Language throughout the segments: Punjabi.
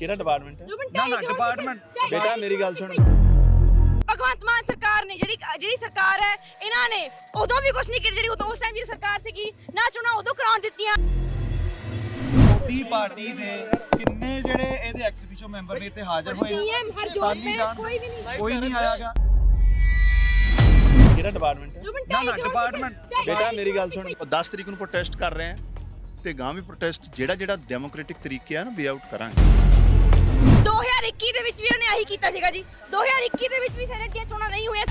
ਕਿਹੜਾ ਡਿਪਾਰਟਮੈਂਟ ਹੈ? ਨਾ ਨਾ ਡਿਪਾਰਟਮੈਂਟ ਬੇਟਾ ਮੇਰੀ ਗੱਲ ਸੁਣ। ਭਗਵੰਤ ਮਾਨ ਸਰਕਾਰ ਨੇ ਜਿਹੜੀ ਜਿਹੜੀ ਸਰਕਾਰ ਹੈ ਇਹਨਾਂ ਨੇ ਉਦੋਂ ਵੀ ਕੁਝ ਨਹੀਂ ਕੀਤਾ ਜਿਹੜੀ ਉਦੋਂ ਉਸ ਟਾਈਮ ਦੀ ਸਰਕਾਰ ਸੀਗੀ ਨਾ ਚੋਣਾਂ ਉਦੋਂ ਕਰਾਉਣ ਦਿੱਤੀਆਂ। ਛੋਟੀ ਪਾਰਟੀ ਦੇ ਕਿੰਨੇ ਜਿਹੜੇ ਇਹਦੇ ਐਕਸੀਬਿਸ਼ਨ ਮੈਂਬਰ ਨੇ ਇੱਥੇ ਹਾਜ਼ਰ ਹੋਏ CM ਹਰਜੋਤ ਸਾਨੀ ਜਾਣ ਕੋਈ ਵੀ ਨਹੀਂ। ਕੋਈ ਨਹੀਂ ਆਇਆਗਾ ਕਿਹੜਾ ਡਿਪਾਰਟਮੈਂਟ ਹੈ? ਨਾ ਨਾ ਡਿਪਾਰਟਮੈਂਟ ਬੇਟਾ ਮੇਰੀ ਗੱਲ ਸੁਣ। 10 ਤਰੀਕ ਨੂੰ ਪ੍ਰੋਟੈਸਟ ਕਰ ਰਹੇ ਆ। ਤੇ ਗਾਂ ਵੀ ਪ੍ਰੋਟੈਸਟ ਜਿਹੜਾ ਜਿਹੜਾ ਡੈਮੋਕ੍ਰੈਟਿਕ ਤਰੀਕੇ ਆ ਨਾ ਵੇ ਆਊਟ ਕਰਾਂਗੇ। 2021 ਦੇ ਵਿੱਚ ਵੀ ਉਹਨੇ ਆਹੀ ਕੀਤਾ ਸੀਗਾ ਜੀ। 2021 ਦੇ ਵਿੱਚ ਵੀ ਸੈਨੇਟ ਦੀਆਂ ਚੋਣਾਂ ਨਹੀਂ ਹੋਈਆਂ।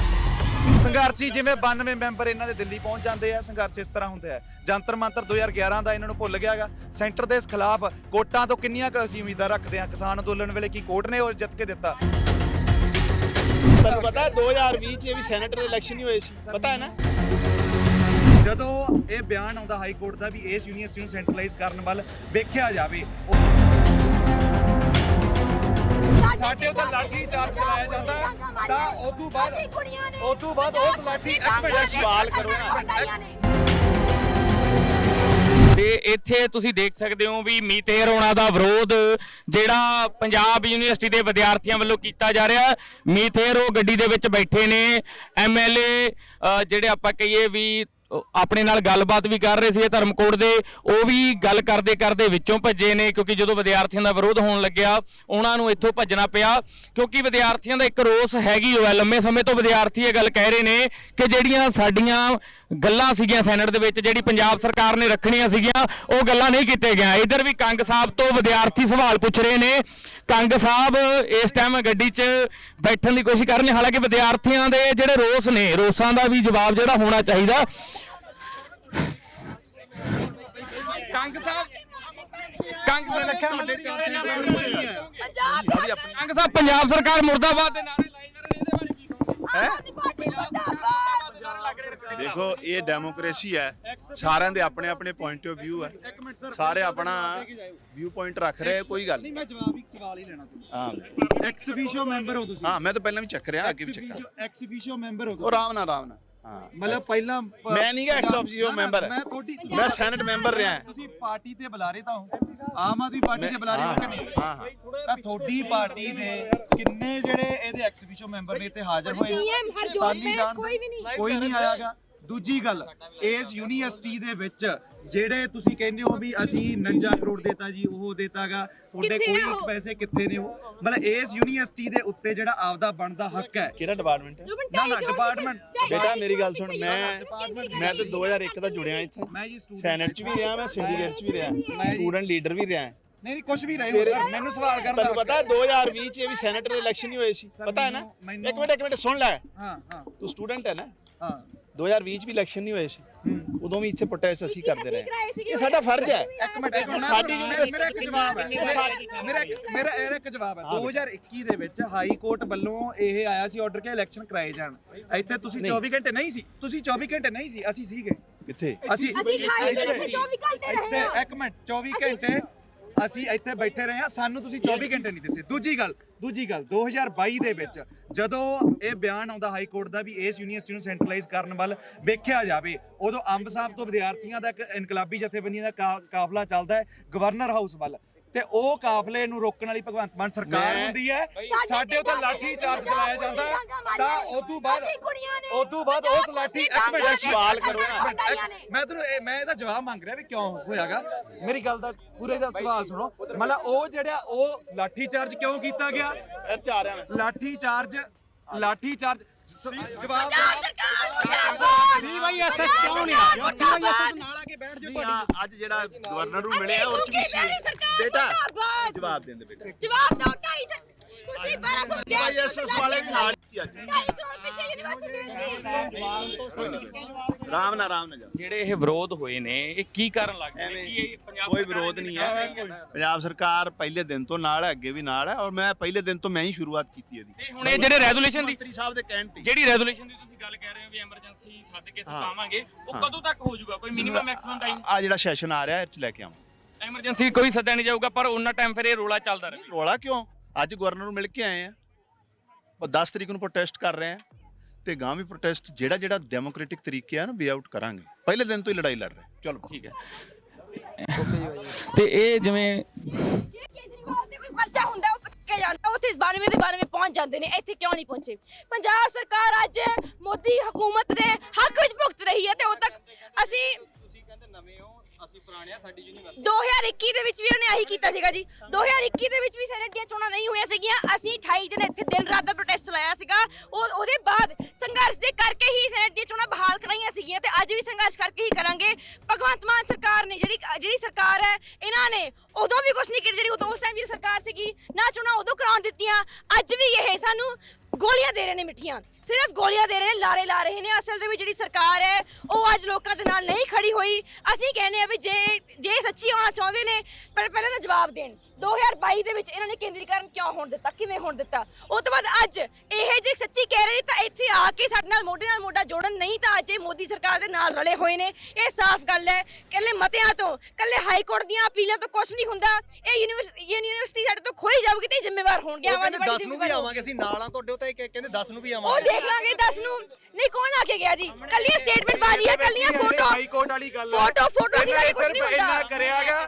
ਸੰਘਰਸ਼ੀ ਜਿਵੇਂ 92 ਮੈਂਬਰ ਇਹਨਾਂ ਦੇ ਦਿੱਲੀ ਪਹੁੰਚ ਜਾਂਦੇ ਆ ਸੰਘਰਸ਼ ਇਸ ਤਰ੍ਹਾਂ ਹੁੰਦਾ ਹੈ ਜੰਤਰ ਮੰਤਰ 2011 ਦਾ ਇਹਨਾਂ ਨੂੰ ਭੁੱਲ ਗਿਆਗਾ। ਸੈਂਟਰ ਦੇ ਖਿਲਾਫ ਕੋਟਾਂ ਤੋਂ ਕਿੰਨੀਆਂ ਕੁ ਅਸੀਂ ਉਮੀਦਾਂ ਰੱਖਦੇ ਆ? ਕਿਸਾਨ ਅੰਦੋਲਨ ਵੇਲੇ ਕੀ ਕੋਰਟ ਨੇ ਉਹ ਜਿੱਤ ਕੇ ਦਿੱਤਾ? ਤੁਹਾਨੂੰ ਪਤਾ ਹੈ 2020 ਚ ਇਹ ਵੀ ਸੈਨੇਟਰ ਦੇ ਇਲੈਕਸ਼ਨ ਹੀ ਹੋਏ ਸੀ। ਪਤਾ ਹੈ ਨਾ? ਜਦੋਂ ਇਹ ਬਿਆਨ ਆਉਂਦਾ ਹਾਈ ਕੋਰਟ ਦਾ ਵੀ ਇਸ ਯੂਨੀਵਰਸਿਟੀ ਨੂੰ ਸੈਂਟਰਲਾਈਜ਼ ਕਰਨ ਵੱਲ ਵੇਖਿਆ ਜਾਵੇ ਸਾਡੇ ਉੱਤੇ ਲਾਠੀ ਚਾਰਜ ਚਲਾਇਆ ਜਾਂਦਾ ਤਾਂ ਉਦੋਂ ਬਾਅਦ ਉਦੋਂ ਬਾਅਦ ਉਸ ਲਾਠੀ ਇੱਕ ਮਿੰਟ ਸਵਾਲ ਕਰੋ ਨਾ। ਤੇ ਇੱਥੇ ਤੁਸੀਂ ਦੇਖ ਸਕਦੇ ਹੋ ਵੀ ਮੀਤੇਰ ਹੋਣਾ ਦਾ ਵਿਰੋਧ ਜਿਹੜਾ ਪੰਜਾਬ ਯੂਨੀਵਰਸਿਟੀ ਦੇ ਵਿਦਿਆਰਥੀਆਂ ਵੱਲੋਂ ਕੀਤਾ ਜਾ ਰਿਹਾ ਮੀਤੇਰ ਉਹ ਗੱਡੀ ਦੇ ਵਿੱਚ ਬੈਠੇ ਨੇ ਐਮਐਲਏ ਜਿਹੜੇ ਆਪਾਂ ਕਹੀਏ ਵੀ ਆਪਣੇ ਨਾਲ ਗੱਲਬਾਤ ਵੀ ਕਰ ਰਹੇ ਸੀ ਇਹ ਧਰਮਕੋਟ ਦੇ, ਉਹ ਵੀ ਗੱਲ ਕਰਦੇ ਕਰਦੇ ਵਿੱਚੋਂ ਭੱਜੇ ਨੇ, ਕਿਉਂਕਿ ਜਦੋਂ ਵਿਦਿਆਰਥੀਆਂ ਦਾ ਵਿਰੋਧ ਹੋਣ ਲੱਗਿਆ, ਉਹਨਾਂ ਨੂੰ ਇੱਥੋਂ ਭੱਜਣਾ ਪਿਆ, ਕਿਉਂਕਿ ਵਿਦਿਆਰਥੀਆਂ ਦਾ ਇੱਕ ਰੋਸ ਹੈਗੀ ਹੋਇਆ ਲੰਮੇ ਸਮੇਂ ਤੋਂ ਵਿਦਿਆਰਥੀ ਇਹ ਗੱਲ ਕਹਿ ਰਹੇ ਨੇ ਕਿ ਜਿਹੜੀਆਂ ਸਾਡੀਆਂ ਗੱਲਾਂ ਸੀਗੀਆਂ ਸੈਨੇਟ ਦੇ ਵਿੱਚ, ਜਿਹੜੀ ਪੰਜਾਬ ਸਰਕਾਰ ਨੇ ਰੱਖਣੀਆਂ ਸੀਗੀਆਂ, ਉਹ ਗੱਲਾਂ ਨਹੀਂ ਕੀਤੇ ਗਿਆ ਇਧਰ ਵੀ ਕੰਗ ਸਾਹਿਬ ਤੋਂ ਵਿਦਿਆਰਥੀ ਸਵਾਲ ਪੁੱਛ ਰਹੇ ਨੇ। ਕੰਗ ਸਾਹਿਬ ਇਸ ਟਾਈਮ ਗੱਡੀ 'ਚ ਬੈਠਣ ਦੀ ਕੋਸ਼ਿਸ਼ ਕਰ ਰਹੇ ਹਾਲਾਂਕਿ ਵਿਦਿਆਰਥੀਆਂ ਦੇ ਜਿਹੜੇ ਰੋਸ ਨੇ, ਰੋਸਾਂ ਦਾ ਵੀ ਜਵਾਬ ਜਿਹੜਾ ਹੋਣਾ ਚਾਹੀਦਾ। ਕੰਗ ਸਾਹਿਬ ਕੰਗ ਸਾਹਿਬ ਪੰਜਾਬ ਕੰਗ ਸਾਹਿਬ ਪੰਜਾਬ ਸਰਕਾਰ ਮੁਰਦਾਬਾਦ ਦੇ ਨਾਰੇ ਲਾਏ ਜਾ ਰਹੇ ਨੇ ਇਹਦੇ ਬਾਰੇ ਕੀ ਕਹੋਗੇ? ਪਾਰਟੀ ਮੁਰਦਾਬਾਦ। ਦੇਖੋ ਇਹ ਡੈਮੋਕ੍ਰੇਸੀ ਹੈ। ਸਾਰਿਆਂ ਦੇ ਆਪਣੇ ਆਪਣੇ ਪੁਆਇੰਟ ਆਫ View ਹੈ ਸਰ ਆਪਣਾ ਵਿਊ ਪੁਆਇੰਟ ਰੱਖ ਰਹੇ ਕੋਈ ਗੱਲ ਨਹੀਂ ਮੈਂ ਜਵਾਬ ਇੱਕ ਸਵਾਲ ਹੀ ਲੈਣਾ ਤੁਹਾਨੂੰ ਹਾਂ। ਐਕਸੀਬਿਸ਼ਨ ਮੈਂਬਰ ਹੋ ਤੁਸੀਂ। ਹਾਂ ਮੈਂ ਤਾਂ ਪਹਿਲਾਂ ਵੀ ਚੱਕ ਰਿਹਾ ਅੱਗੇ ਵੀ ਚੱਕਾਂ। ਐਕਸੀਬਿਸ਼ਨ ਮੈਂਬਰ ਹੋ ਉਹ ਤੁਸੀਂ ਰਾਮ ਨਾਲ ਰਾਮ ਨਾਲ। ਹਾਂ ਮਤਲਬ ਪਹਿਲਾਂ ਪ- ਮੈਂ ਨਹੀਂ ਗਾ ਨਾ, ਨਾ, member। ਮੈਂ ਤੁਹਾਡੀ ਮੈਂ ਸੈਨੇਟ ਮੈਂਬਰ ਰਿਹਾ। ਤੁਸੀਂ ਪਾਰਟੀ ਤੇ ਬੁਲਾਰੇ ਤਾਂ ਹੋ। ਆਮ ਆਦਮੀ ਪਾਰਟੀ ਦੇ ਬੁਲਾਰੇ ਹੋ ਕਿ ਨਹੀਂ? ਹਾਂ ਹਾਂ। ਤਾਂ ਤੁਹਾਡੀ ਪਾਰਟੀ ਦੇ ਕਿੰਨੇ ਜਿਹੜੇ ਇਹਦੇ ਐਕਸੀਬਿਸ਼ਨ ਮੈਂਬਰ ਨੇ ਇੱਥੇ ਹਾਜ਼ਰ ਹੋਏ CM ਹਰਜੋਤ ਮੈਂ ਜਾਣ ਕੋਈ ਵੀ ਨਹੀਂ। ਕੋਈ ਨਹੀਂ ਆਇਆਗਾ। ਦੂਜੀ ਗੱਲ ਇਸ ਯੂਨੀਵਰਸਿਟੀ ਦੇ ਵਿੱਚ ਜਿਹੜੇ ਤੁਸੀਂ ਕਹਿੰਦੇ ਹੋ ਵੀ ਅਸੀਂ 49 ਕਰੋੜ ਦੇਤਾ ਜੀ ਉਹ ਦੇਤਾਗਾ ਤੁਹਾਡੇ ਕੋਈ ਇੱਕ? ਪੈਸੇ ਕਿੱਥੇ ਨੇ ਉਹ? ਮਤਲਬ ਇਸ ਯੂਨੀਵਰਸਿਟੀ ਦੇ ਉੱਤੇ ਜਿਹੜਾ ਆਪਦਾ ਬਣਦਾ ਹੱਕ ਹੈ। ਕਿਹੜਾ ਡਿਪਾਰਟਮੈਂਟ ਹੈ? ਨਾ, ਨਾ, department। ਬੇਟਾ ਮੇਰੀ ਗੱਲ ਸੁਣ ਮੈਂ ਮੈਂ ਤਾਂ 2001 ਦਾ ਜੁੜਿਆ ਇੱਥੇ। ਮੈਂ ਜੀ ਸਟੂਡੈਂਟ ਸੈਨੇਟ 'ਚ ਵੀ ਰਿਹਾ ਮੈਂ ਸਿੰਡੀਕੇਟ 'ਚ ਵੀ ਰਿਹਾ। ਮੈਂ- ਸਟੂਡੈਂਟ ਲੀਡਰ ਵੀ ਰਿਹਾ। ਨਹੀਂ ਨਹੀਂ ਕੁਝ ਵੀ ਰਹੇ ਹੋ ਸਰ ਮੈਨੂੰ ਸਵਾਲ ਕਰਨ ਦਾ ਤੁਹਾਨੂੰ ਪਤਾ ਹੈ। 2020 ਚ ਇਹ ਵੀ ਸੈਨੇਟਰ ਦੇ ਇਲੈਕਸ਼ਨ ਹੀ ਹੋਏ ਸੀ। ਪਤਾ ਹੈ ਨਾ? ਇੱਕ ਮਿੰਟ ਇੱਕ ਮਿੰਟ ਸੁਣ ਲੈ। ਹਾਂ ਹਾਂ। ਤੂੰ ਸਟੂਡੈਂਟ ਹੈ ਨਾ? ਹਾਂ। 2020 ਚ ਵੀ ਇਲੈਕਸ਼ਨ ਨਹੀਂ ਹੋਏ ਸੀ। ਉਦੋਂ ਵੀ ਇੱਥੇ ਪ੍ਰੋਟੈਸਟ ਅਸੀਂ ਕਰਦੇ ਰਹੇ। ਇਹ ਸਾਡਾ ਫਰਜ਼ ਹੈ। ਇੱਕ ਮਿੰਟ ਸਾਡੀ ਮੇਰਾ- ਯੂਨੀਵਰਸਿਟੀ ਮੇਰਾ ਇੱਕ ਜਵਾਬ ਹੈ। ਮੇਰਾ ਇੱਕ- ਮੇਰਾ ਇਹ ਇੱਕ ਜਵਾਬ ਹੈ। 2021 ਦੇ ਵਿੱਚ ਹਾਈ ਕੋਰਟ ਵੱਲੋਂ ਇਹ ਆਇਆ ਸੀ ਆਰਡਰ ਕਿ ਇਲੈਕਸ਼ਨ ਕਰਾਏ ਜਾਣ। ਇੱਥੇ ਤੁਸੀਂ 24 ਘੰਟੇ ਨਹੀਂ ਸੀ। ਤੁਸੀਂ 24 ਘੰਟੇ ਨਹੀਂ ਸੀ। ਅਸੀਂ ਸੀਗੇ। ਕਿੱਥੇ? ਅਸੀਂ ਅਸੀਂ ਖਾਈ ਦੇ ਵਿੱਚ 24 ਘੰਟੇ ਰਹੇ ਇੱਕ ਮਿੰਟ 24 ਘੰਟੇ ਅਸੀਂ ਇੱਥੇ ਬੈਠੇ ਰਹੇ ਹਾਂ। ਸਾਨੂੰ ਤੁਸੀਂ 24 ਘੰਟੇ ਨਹੀਂ ਦਿੱਸੇ। ਦੂਜੀ ਗੱਲ ਦੂਜੀ ਗੱਲ 2022 ਦੇ ਵਿੱਚ ਜਦੋਂ ਇਹ ਬਿਆਨ ਆਉਂਦਾ ਹਾਈ ਕੋਰਟ ਦਾ ਵੀ ਇਸ ਯੂਨੀਵਰਸਿਟੀ ਨੂੰ ਸੈਂਟਰਲਾਈਜ਼ ਕਰਨ ਵੱਲ ਵੇਖਿਆ ਜਾਵੇ, ਉਦੋਂ ਅੰਬ ਸਾਹਿਬ ਤੋਂ ਵਿਦਿਆਰਥੀਆਂ ਦਾ ਇੱਕ ਇਨਕਲਾਬੀ ਜਥੇਬੰਦੀਆਂ ਦਾ ਕਾ- ਕਾਫਲਾ ਚੱਲਦਾ ਹੈ, ਗਵਰਨਰ ਹਾਊਸ ਵੱਲ। ਤੇ ਉਹ ਕਾਫਲੇ ਨੂੰ ਰੋਕਣ ਵਾਲੀ ਭਗਵੰਤ ਮਾਨ ਸਰਕਾਰ ਮੈਂ- ਹੁੰਦੀ ਹੈ। ਸਾਡੇ ਉੱਤੇ ਲਾਠੀ ਚਾਰਜ ਚਲਾਇਆ ਜਾਂਦਾ ਤਾਂ ਉਦੋਂ ਬਾਅਦ ਉਦੋਂ ਬਾਅਦ ਉਸ ਲਾਠੀ ਇੱਕ ਮਿੰਟ ਸਵਾਲ ਕਰੋ ਨਾ। ਮੈਂ ਤੁਹਾਨੂੰ ਇਹ- ਮੈਂ ਇਹਦਾ ਜਵਾਬ ਮੰਗ ਰਿਹਾ ਵੀ ਕਿਉਂ ਹੋਇਆਗਾ ਮੇਰੀ ਗੱਲ ਦਾ ਪੂਰੇ ਦਾ ਸਵਾਲ ਸੁਣੋ। ਮਤਲਬ ਉਹ ਜਿਹੜਾ ਉਹ ਲਾਠੀ ਚਾਰਜ ਕਿਉਂ ਕੀਤਾ ਗਿਆ? ਲਾਠੀ ਚਾਰਜ ਲਾਠੀ ਚਾਰਜ ਜਵਾਬ ਸਰਕਾਰ ਮੁਰਦਾਬਾਦ ਸੀਵਾਈਐਸਐਸ ਕਿਉਂ ਨਹੀਂ ਆ? ਸੀਵਾਈਐਸਐਸ ਨਾਲ ਆ ਕੇ ਬੈਠ ਜਾਓ ਨਹੀਂ, ਆ, ਅੱਜ ਜਿਹੜਾ ਗਵਰਨਰ ਨੂੰ। ਮਿਲਿਆ ਉਹ ਚ ਵੀ ਬੇਟਾ ਜਵਾਬ ਦੇਂਦੇ ਬੇਟਾ। ਜਵਾਬ ਦਿਓ ਢਾਈ ਸੌ ਤੁਸੀਂ 1200 CISS ਵਾਲੇ ਵੀ ਨਾਲ ਢਾਈ ਕਰੋੜ ਪਿੱਛੇ ਯੂਨੀਵਰਸਿਟੀ ਨਾਲ ਨਾਲ ਜਿਹੜੇ ਇਹ ਵਿਰੋਧ ਹੋਏ ਨੇ ਇਹ ਕੀ ਕਾਰਨ ਲੱਗਦੇ ਨੇ ਕੀ ਇਹ ਪੰਜਾਬ ਕੋਈ ਵਿਰੋਧ ਨਹੀਂ ਹੈ। ਪੰਜਾਬ ਸਰਕਾਰ ਪਹਿਲੇ ਦਿਨ ਤੋਂ ਨਾਲ ਹੈ ਅੱਗੇ ਵੀ ਨਾਲ ਹੈ ਔਰ ਮੈਂ ਪਹਿਲੇ ਦਿਨ ਤੋਂ ਮੈਂ ਹੀ ਸ਼ੁਰੂਆਤ ਕੀਤੀ ਇਹਦੀ। ਤੇ ਹੁਣ ਇਹ ਜਿਹੜੇ ਰੈਜ਼ੋਲੂਸ਼ਨ ਦੀ ਮੰਤਰੀ ਸਾਹਿਬ ਦੇ ਕਹਿਣ ਤੇ। ਜਿਹੜੀ ਰੈਜ਼ੋਲੂਸ਼ਨ ਦੀ ਤੁਸੀਂ ਗੱਲ ਕਹਿ ਰਹੇ ਹੋ ਵੀ ਐਮਰਜੈਂਸੀ ਸੱਦ ਕੇ ਅਸੀਂ ਪਾਵਾਂਗੇ ਉਹ ਕਦੋਂ ਤੱਕ ਹੋ ਜਾਊਗਾ ਕੋਈ ਮਿਨੀਮਮ ਮੈਕਸਿਮਮ ਟਾਈਮ ਆ ਜਿਹੜਾ ਸੈਸ਼ਨ ਆ ਰਿਹਾ ਇਹ ਚ ਲੈ ਕੇ ਆਵਾਂ। ਐਮਰਜੈਂਸੀ ਕੋਈ ਸੱਦਿਆ ਨਹੀਂ ਜਾਊਗਾ ਪਰ ਉਹਨਾਂ ਟਾਈਮ ਫਿਰ ਇਹ ਰੋਲਾ ਚੱਲਦਾ ਰਹੇ। ਰੋਲਾ ਕਿਉਂ? ਅੱਜ ਗਵਰਨਰ ਨੂੰ ਮਿਲ ਕੇ ਆਏ ਆ। 10 ਤਰੀਕ ਨੂੰ ਪ੍ਰੋਟੈਸਟ ਕਰ ਰਹੇ ਆ ਤੇ ਗਾਂ ਵੀ ਪ੍ਰੋਟੈਸਟ ਜਿਹੜਾ ਜਿਹੜਾ ਡੈਮੋਕ੍ਰੈਟਿਕ ਤਰੀਕੇ ਆ ਨਾ ਵੇ ਆਊਟ ਕਰਾਂਗੇ। ਪਹਿਲੇ ਦਿਨ ਤੋਂ ਹੀ ਲੜਾਈ ਲੜ ਰਹੇ ਚਲੋ। ਠੀਕ ਹੈ। ਤੇ ਇਹ ਜਿਵੇਂ ਕੇਜਰੀਵਾਲ ਤੇ ਕੋਈ ਪਰਚਾ ਹੁੰਦਾ ਜਾਂਦੇ ਨੇ ਇੱਥੇ ਕਿਉਂ ਨਹੀਂ ਪਹੁੰਚੇ? ਪੰਜਾਬ ਸਰਕਾਰ ਅੱਜ ਮੋਦੀ ਹਕੂਮਤ ਦੇ ਹੱਕ ਵਿੱਚ ਭੁਗਤ ਰਹੀ ਹੈ ਤੇ ਉਦੋਂ ਤੱਕ ਅਸੀਂ ਤੁਸੀਂ ਕਹਿੰਦੇ ਨਵੇਂ ਹੋ ਅਸੀਂ ਪੁਰਾਣੇ ਆ, ਸਾਡੀ ਯੂਨੀਵਰਸਿਟੀ। 2021 ਦੇ ਵਿੱਚ ਵੀ ਉਹਨੇ ਆਹੀ ਕੀਤਾ ਸੀਗਾ ਜੀ। 2021 ਦੇ ਵਿੱਚ ਵੀ ਸੈਨੇਟ ਦੀਆਂ ਚੋਣਾਂ ਨਹੀਂ ਹੋਈਆਂ ਸੀਗੀਆਂ। ਅਸੀਂ 28 ਦਿਨ ਇੱਥੇ ਦਿਨ ਰਾਤ ਦਾ ਪ੍ਰੋਟੈਸਟ ਚਲਾਇਆ ਸੀਗਾ। ਉਹ, ਉਹਦੇ ਬਾਅਦ ਸੰਘਰਸ਼ ਦੇ ਕਰਕੇ ਹੀ ਸੈਨੇਟ ਦੀਆਂ ਚੋਣਾਂ ਬਹਾਲ ਕਰਾਈਆਂ ਸੀਗੀਆਂ ਤੇ ਅੱਜ ਵੀ ਸੰਘਰਸ਼ ਕਰਕੇ ਹੀ ਕਰਾਂਗੇ। ਭਗਵੰਤ ਮਾਨ ਸਰਕਾਰ ਨੇ ਜਿਹੜੀ ਜਿਹੜੀ ਸਰਕਾਰ ਹੈ, ਇਹਨਾਂ ਨੇ ਉਦੋਂ ਵੀ ਕੁਝ ਨਹੀਂ ਕੀਤਾ। ਜਿਹੜੀ ਉਦੋਂ ਉਸ ਟਾਈਮ ਦੀ ਸਰਕਾਰ ਸੀਗੀ, ਨਾ ਚੋਣਾਂ ਉਦੋਂ ਕਰਾਉਣ ਦਿੱਤੀਆਂ। ਅੱਜ ਵੀ ਇਹ ਸਾਨੂੰ ਗੋਲੀਆਂ ਦੇ ਰਹੇ ਨੇ ਮਿੱਠੀਆਂ। ਸਿਰਫ ਗੋਲੀਆਂ ਦੇ ਰਹੇ ਨੇ, ਲਾਰੇ ਲਾ ਰਹੇ ਨੇ। ਅਸਲ ਦੇ ਵਿੱਚ ਜਿਹੜੀ ਸਰਕਾਰ ਹੈ, ਉਹ ਅੱਜ ਲੋਕਾਂ ਦੇ ਨਾਲ ਨਹੀਂ ਖੜੀ ਹੋਈ। ਅਸੀਂ ਕਹਿੰਦੇ ਆ ਵੀ ਜੇ ਜੇ ਸੱਚੀ ਹੋਣਾ ਚਾਹੁੰਦੇ ਨੇ, ਪਰ ਪਹਿਲਾਂ ਤਾਂ ਜਵਾਬ ਦੇਣ। 2022 ਦੇ ਵਿੱਚ ਇਹਨਾਂ ਨੇ ਕੇਂਦਰੀਕਰਨ ਕਿਉਂ ਹੋਣ ਦਿੱਤਾ? ਕਿਵੇਂ ਹੋਣ ਦਿੱਤਾ? ਉਸ ਤੋਂ ਬਾਅਦ ਅੱਜ ਇਹ ਜੇ ਸੱਚੀ ਕਹਿ ਰਹੇ ਤਾਂ ਇੱਥੇ ਆ ਕੇ ਸਾਡੇ ਨਾਲ ਮੋਢੇ ਨਾਲ ਮੋਢਾ ਜੋੜਨ ਨਹੀਂ ਤਾਂ ਅੱਜ ਇਹ ਮੋਦੀ ਸਰਕਾਰ ਦੇ ਨਾਲ ਰਲੇ ਹੋਏ ਨੇ। ਇਹ ਸਾਫ਼ ਗੱਲ ਹੈ। ਕੱਲੇ ਮਤਿਆਂ ਤੋਂ ਕੱਲੇ ਹਾਈ ਕੋਰਟ ਦੀਆਂ ਅਪੀਲਾਂ ਤੋਂ ਕੁਝ ਨਹੀਂ ਹੁੰਦਾ। ਇਹ ਯੂਨੀਵਰਸਿਟੀ ਸਾਡੇ ਤੋਂ ਖੋਈ ਜਾਊਗੀ ਤੇ ਜ਼ਿੰਮੇਵਾਰ ਹੋਣਗੇ ਉਹ ਆਵਾਜ਼ ਕਹਿੰਦੇ ਬੜੀ 10 ਨੂੰ ਵੀ ਆਵਾਂਗੇ ਅਸੀਂ ਨਾਲ ਆ ਤੁਹਾਡੇ ਉੱਤੇ ਕਹਿੰਦੇ 10 ਨੂੰ ਵੀ ਉਹ ਆਵਾਂਗੇ ਦੇਖ ਲਾਂਗੇ 10 ਨੂੰ। ਨਹੀਂ ਕੌਣ ਆ ਕੇ ਗਿਆ ਜੀ? ਕੱਲੀਆਂ ਸਟੇਟਮੈਂਟ ਬਾਜੀ ਹੈ ਕੱਲੀਆਂ ਫੋਟੋ ਹਾਈ ਕੋਰਟ ਵਾਲੀ ਗੱਲ ਹੈ। ਫੋਟੋ ਫੋਟੋ ਕੁਝ ਨਹੀਂ ਇੰਨਾ ਹੁੰਦਾ ਕਰਿਆਗਾ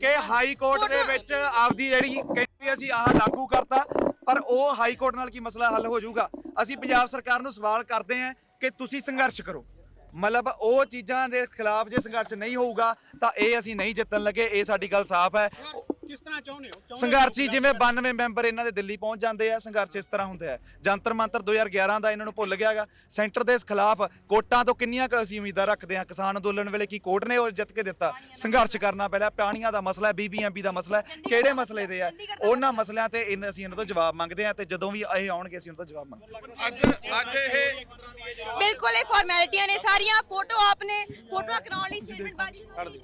ਕਿ ਹਾਈ ਕੋਰਟ ਦੇ ਵਿੱਚ ਆਪਦੀ ਜਿਹੜੀ ਕਹਿੰਦੀ ਅਸੀਂ ਆਹ ਲਾਗੂ ਕਰਤਾ ਪਰ ਉਹ ਹਾਈ ਕੋਰਟ ਨਾਲ ਕੀ ਮਸਲਾ ਹੱਲ ਹੋ ਜਾਊਗਾ? ਅਸੀਂ ਪੰਜਾਬ ਸਰਕਾਰ ਨੂੰ ਸਵਾਲ ਕਰਦੇ ਹਾਂ ਕਿ ਤੁਸੀਂ ਸੰਘਰਸ਼ ਕਰੋ। ਮਤਲਬ ਉਹ ਚੀਜ਼ਾਂ ਦੇ ਖਿਲਾਫ ਜੇ ਸੰਘਰਸ਼ ਨਹੀਂ ਹੋਊਗਾ ਤਾਂ ਇਹ ਅਸੀਂ ਨਹੀਂ ਜਿੱਤਣ ਲੱਗੇ ਇਹ ਸਾਡੀ ਗੱਲ ਸਾਫ਼ ਹੈ। ਕਿਸ ਤਰ੍ਹਾਂ ਚਾਹੁੰਦੇ ਹੋ? ਸੰਘਰਸ਼ੀ ਜਿਵੇਂ 92 ਮੈਂਬਰ ਇਹਨਾਂ ਦੇ ਦਿੱਲੀ ਪਹੁੰਚ ਜਾਂਦੇ ਆ ਸੰਘਰਸ਼ ਇਸ ਤਰ੍ਹਾਂ ਹੁੰਦਾ ਹੈ। ਜੰਤਰ ਮੰਤਰ 2011 ਦਾ ਇਹਨਾਂ ਨੂੰ ਭੁੱਲ ਗਿਆਗਾ। ਸੈਂਟਰ ਦੇ ਖਿਲਾਫ ਕੋਟਾਂ ਤੋਂ ਕਿੰਨੀਆਂ ਕੁ ਅਸੀਂ ਉਮੀਦਾਂ ਰੱਖਦੇ ਆ ਕਿਸਾਨ ਅੰਦੋਲਨ ਵੇਲੇ ਕੀ ਕੋਰਟ ਨੇ ਉਹ ਜਿੱਤ ਕੇ ਦਿੱਤਾ? ਸੰਘਰਸ਼ ਕਰਨਾ ਪਹਿਲਾਂ ਪਾਣੀਆਂ ਦਾ ਮਸਲਾ ਹੈ ਬੀਬੀਐਮਬੀ ਦਾ ਮਸਲਾ ਹੈ। ਕਿਹੜੇ ਮਸਲੇ ਦੇ ਆ? ਉਹਨਾਂ ਮਸਲਿਆਂ ਤੇ ਇਹਨਾਂ ਅਸੀਂ ਇਹਨਾਂ ਤੋਂ ਜਵਾਬ ਮੰਗਦੇ ਆ ਤੇ ਜਦੋਂ ਵੀ ਇਹ ਆਉਣਗੇ ਅਸੀਂ ਉਹਨਾਂ ਤੋਂ ਜਵਾਬ ਮੰਗਾਂਗੇ ਅੱਜ ਅੱਜ ਇਹ ਬਿਲਕੁਲ ਇਹ ਫਾਰਮੈਲਿਟੀਆਂ ਨੇ ਸਾਰੀਆਂ। ਫੋਟੋ ਆਪਨੇ ਫੋਟੋਆਂ ਕਰਾਉਣ ਲਈ ਸਟੇਟਮੈਂਟ ਬਾਜੀ।